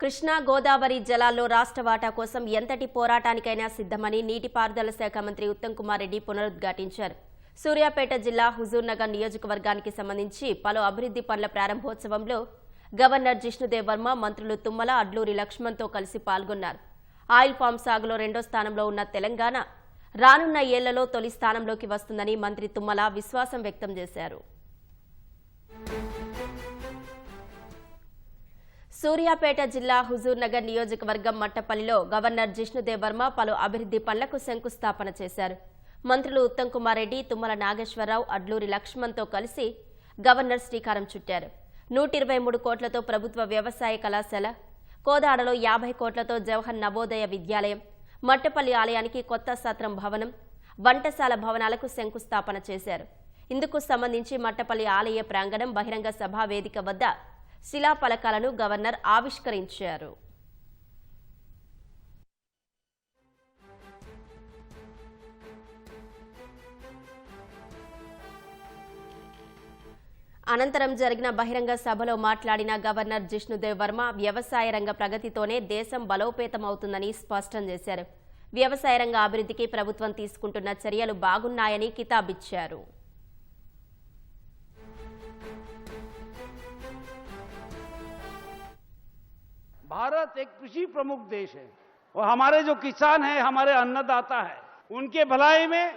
కృష్ణా గోదావరి జలాల్లో రాష్ట్ర వాటా కోసం ఎంతటి పోరాటానికైనా సిద్ధమని నీటిపారుదల శాఖ మంత్రి ఉత్తమ్ కుమార్ రెడ్డి పునరుద్ఘాటించారు. సూర్యాపేట జిల్లా హుజూర్నగర్ నియోజకవర్గానికి సంబంధించి పలు అభివృద్ధి పనుల ప్రారంభోత్సవంలో గవర్నర్ జిష్ణుదేవ్ వర్మ మంత్రులు తుమ్మల అడ్లూరి లక్ష్మణ్తో కలిసి పాల్గొన్నారు. ఆయిల్ పామ్ సాగులో రెండో స్థానంలో ఉన్న తెలంగాణ రానున్న ఏళ్ళలో తొలి స్థానంలోకి వస్తుందని మంత్రి తుమ్మల విశ్వాసం వ్యక్తం చేశారు. సూర్యాపేట జిల్లా హుజూర్నగర్ నియోజకవర్గం మట్టపల్లిలో గవర్నర్ జిష్ణుదేవ్ వర్మ పలు అభివృద్ధి పనులకు శంకుస్థాపన చేశారు. మంత్రులు ఉత్తమ్ కుమార్ రెడ్డి తుమ్మల నాగేశ్వరరావు అడ్లూరి లక్ష్మణ్తో కలిసి గవర్నర్ శ్రీకారం చుట్టారు. నూట ఇరవై మూడు కోట్లతో ప్రభుత్వ వ్యవసాయ కళాశాల కోదాడలో యాభై కోట్లతో జవహర్ నవోదయ విద్యాలయం మట్టపల్లి ఆలయానికి కొత్త సత్రం భవనం వంటశాల భవనాలకు శంకుస్థాపన చేశారు. ఇందుకు సంబంధించి మట్టపల్లి ఆలయ ప్రాంగణం బహిరంగ సభా వేదిక వద్ద శిలాఫలకాలను గవర్నర్ ఆవిష్కరించారు. అనంతరం జరిగిన బహిరంగ సభలో మాట్లాడిన గవర్నర్ జిష్ణుదేవ్ వర్మ వ్యవసాయ రంగ ప్రగతితోనే దేశం బలోపేతమవుతుందని స్పష్టం చేశారు. వ్యవసాయ రంగ అభివృద్ధికి ప్రభుత్వం తీసుకుంటున్న చర్యలు బాగున్నాయని కితాబిచ్చారు. भारत एक कृषि प्रमुख देश है। और हमारे जो किसान हैं, हमारे अन्नदाता है, उनके भलाई में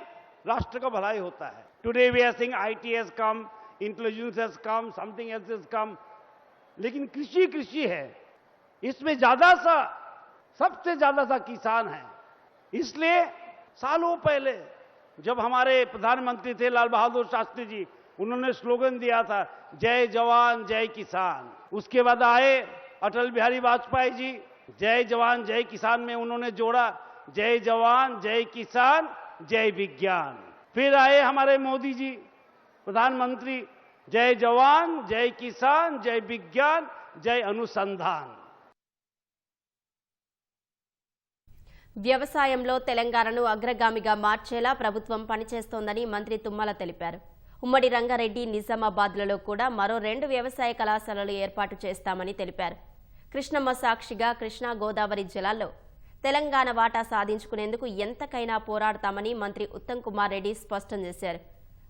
राष्ट्र का भलाई होता है। Today we are seeing it's come intelligence has come something else is come लेकिन कृषि कृषि है। इसमें ज़्यादा सा, सबसे ज़्यादा सा किसान है। इसलिए सालों पहले जब हमारे प्रधानमंत्री थे लाल बहादुर शास्त्री जी, उन्होंने स्लोगन दिया था, जय जवान, जय किसान। उसके बाद आए अटल बिहारी वाजपेयी जी जय जवान जय किसान में उन्होंने जोड़ा जय जवान जय किसान जय विज्ञान फिर आए हमारे मोदी जी प्रधानमंत्री जय जवान जय किसान जय विज्ञान जय अनुसंधान వ్యవసాయంలో తెలంగాణను అగ్రగామిగా మార్చేలా ప్రభుత్వం పనిచేస్తోందని మంత్రి తుమ్మల తెలిపారు ఉమ్మడి రంగారెడ్డి నిజామాబాద్లలో కూడా మరో రెండు వ్యవసాయ కళాశాలలు ఏర్పాటు చేస్తామని తెలిపారు కృష్ణమ్మ సాక్షిగా కృష్ణా గోదావరి జలాల్లో తెలంగాణ వాటా సాధించుకునేందుకు ఎంతకైనా పోరాడతామని మంత్రి ఉత్తమ్ కుమార్ రెడ్డి స్పష్టం చేశారు.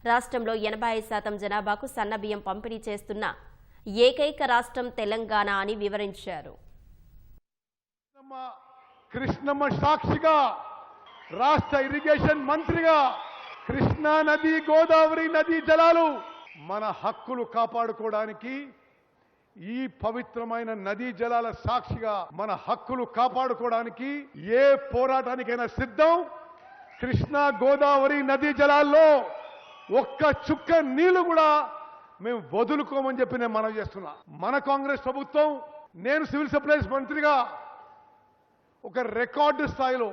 రాష్ట్రంలో ఎనభై శాతం జనాభాకు సన్నబియ్యం పంపిణీ చేస్తున్న ఏకైక రాష్ట్రం తెలంగాణ అని వివరించారు. కృష్ణమ్మ కృష్ణమ్మ సాక్షిగా రాష్ట్ర ఇరిగేషన్ మంత్రిగా కృష్ణా నది గోదావరి నది జలాలు మన హక్కులు కాపాడుకోవడానికి ఈ పవిత్రమైన నదీ జలాల సాక్షిగా మన హక్కులు కాపాడుకోవడానికి ఏ పోరాటానికైనా సిద్ధం? కృష్ణా గోదావరి నదీ జలాల్లో ఒక్క చుక్క నీళ్ళు కూడా మేము వదులుకోమని చెప్పి నేను మనవి చేస్తున్నా. మన కాంగ్రెస్ ప్రభుత్వం నేను సివిల్ సప్లైస్ మంత్రిగా ఒక రికార్డు స్థాయిలో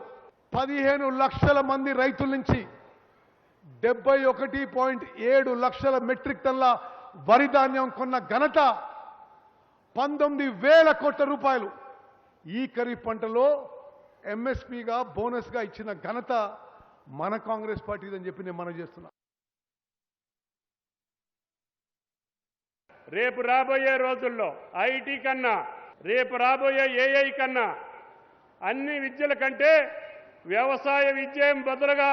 పదిహేను లక్షల మంది రైతుల నుంచి డెబ్బై ఒకటి పాయింట్ ఏడు లక్షల మెట్రిక్ టన్ల వరి ధాన్యం కొన్న ఘనత పంతొమ్మిది వేల కోట్ల రూపాయలు. ఈ ఖరీఫ్ పంటలో ఎంఎస్పిగా బోనస్గా ఇచ్చిన ఘనత మన కాంగ్రెస్ పార్టీదని చెప్పి నేను మనం చేస్తున్నా. రేపు రాబోయే రోజుల్లో ఐటీ కన్నా రేపు రాబోయే ఏఐ కన్నా అన్ని విద్యల కంటే వ్యవసాయ విద్య బదులుగా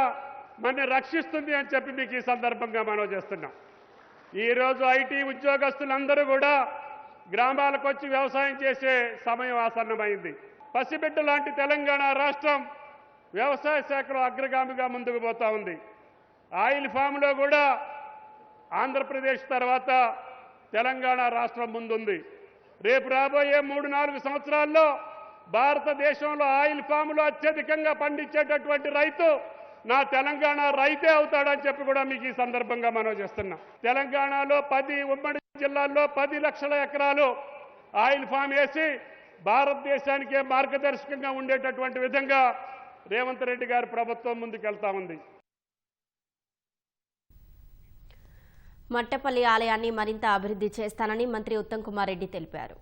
మన రక్షిస్తుంది అని చెప్పి మీకు ఈ సందర్భంగా మనం చేస్తున్నాం. ఈరోజు ఐటీ ఉద్యోగస్తులందరూ కూడా గ్రామాలకు వచ్చి వ్యవసాయం చేసే సమయం ఆసన్నమైంది. పసిబిడ్డ లాంటి తెలంగాణ రాష్ట్రం వ్యవసాయ శాఖలో అగ్రగామిగా ముందుకు పోతా ఉంది. ఆయిల్ ఫామ్లో కూడా ఆంధ్రప్రదేశ్ తర్వాత తెలంగాణ రాష్ట్రం ముందుంది. రేపు రాబోయే మూడు నాలుగు సంవత్సరాల్లో భారతదేశంలో ఆయిల్ ఫామ్లో అత్యధికంగా పండించేటటువంటి రైతు నా తెలంగాణ రైతే అవుతాడని చెప్పి కూడా మీకు ఈ సందర్భంగా మనం చేస్తున్నాం. తెలంగాణలో పది ఉమ్మడి జిల్లాల్లో పది లక్షల ఎకరాలు ఆయిల్ ఫామ్ వేసి భారతదేశానికే మార్గదర్శకంగా ఉండేటటువంటి విధంగా రేవంత్ రెడ్డి గారి ప్రభుత్వం ముందుకెళ్తా ఉంది. మట్టపల్లి ఆలయాన్ని మరింత అభివృద్ధి చేస్తానని మంత్రి ఉత్తమ్ కుమార్ రెడ్డి తెలిపారు.